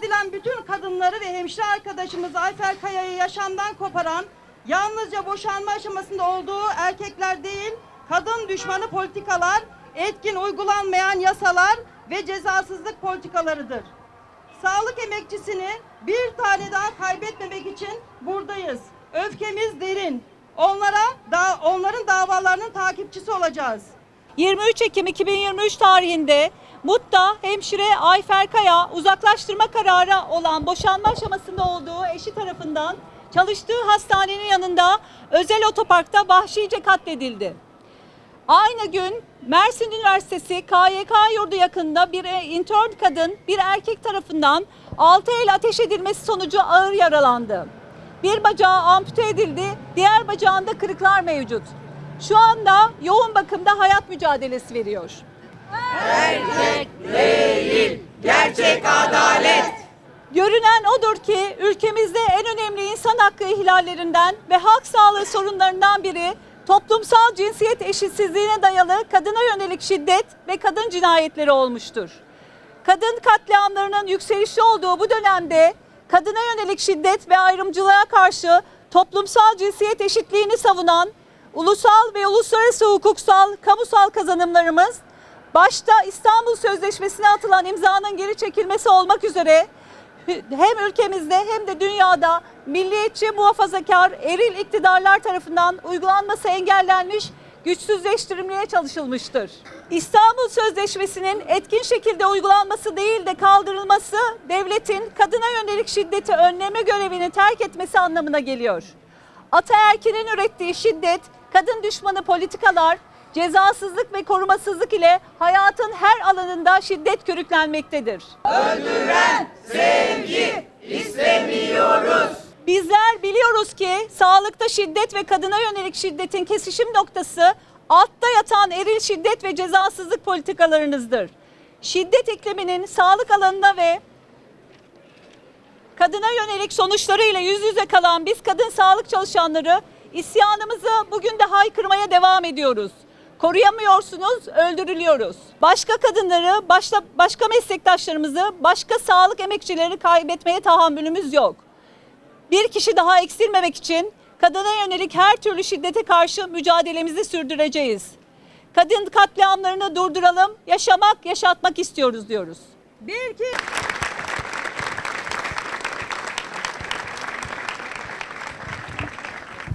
edilen bütün kadınları ve hemşire arkadaşımız Ayfer Kaya'yı yaşamdan koparan, yalnızca boşanma aşamasında olduğu erkekler değil, kadın düşmanı politikalar, etkin uygulanmayan yasalar ve cezasızlık politikalarıdır. Sağlık emekçisini bir tane daha kaybetmemek için buradayız. Öfkemiz derin. Onlara da onların davalarının takipçisi olacağız. 23 Ekim 2023 tarihinde MUT'ta hemşire Ayfer Kaya uzaklaştırma kararı olan boşanma aşamasında olduğu eşi tarafından çalıştığı hastanenin yanında özel otoparkta vahşice katledildi. Aynı gün Mersin Üniversitesi KYK yurdu yakında bir intern kadın bir erkek tarafından 6 el ateş edilmesi sonucu ağır yaralandı. Bir bacağı ampute edildi, diğer bacağında kırıklar mevcut. Şu anda yoğun bakımda hayat mücadelesi veriyor. Görünen odur ki ülkemizde en önemli insan hakkı ihlallerinden ve halk sağlığı sorunlarından biri toplumsal cinsiyet eşitsizliğine dayalı kadına yönelik şiddet ve kadın cinayetleri olmuştur. Kadın katliamlarının yükselişte olduğu bu dönemde kadına yönelik şiddet ve ayrımcılığa karşı toplumsal cinsiyet eşitliğini savunan ulusal ve uluslararası hukuksal, kamusal kazanımlarımız başta İstanbul Sözleşmesi'ne atılan imzanın geri çekilmesi olmak üzere hem ülkemizde hem de dünyada milliyetçi, muhafazakar, eril iktidarlar tarafından uygulanması engellenmiş, güçsüzleştirilmeye çalışılmıştır. İstanbul Sözleşmesi'nin etkin şekilde uygulanması değil de kaldırılması devletin kadına yönelik şiddeti önleme görevini terk etmesi anlamına geliyor. Ataerkinin ürettiği şiddet, kadın düşmanı politikalar, cezasızlık ve korumasızlık ile hayatın her alanında şiddet körüklenmektedir. Bizler biliyoruz ki sağlıkta şiddet ve kadına yönelik şiddetin kesişim noktası altta yatan eril şiddet ve cezasızlık politikalarınızdır. Şiddet ikliminin sağlık alanında ve kadına yönelik sonuçlarıyla yüz yüze kalan biz kadın sağlık çalışanları isyanımızı bugün de haykırmaya devam ediyoruz. Koruyamıyorsunuz, öldürülüyoruz. Başka kadınları, başta, başka meslektaşlarımızı, başka sağlık emekçileri kaybetmeye tahammülümüz yok. Bir kişi daha eksilmemek için kadına yönelik her türlü şiddete karşı mücadelemizi sürdüreceğiz. Kadın katliamlarını durduralım, yaşamak, yaşatmak istiyoruz diyoruz. Bir ki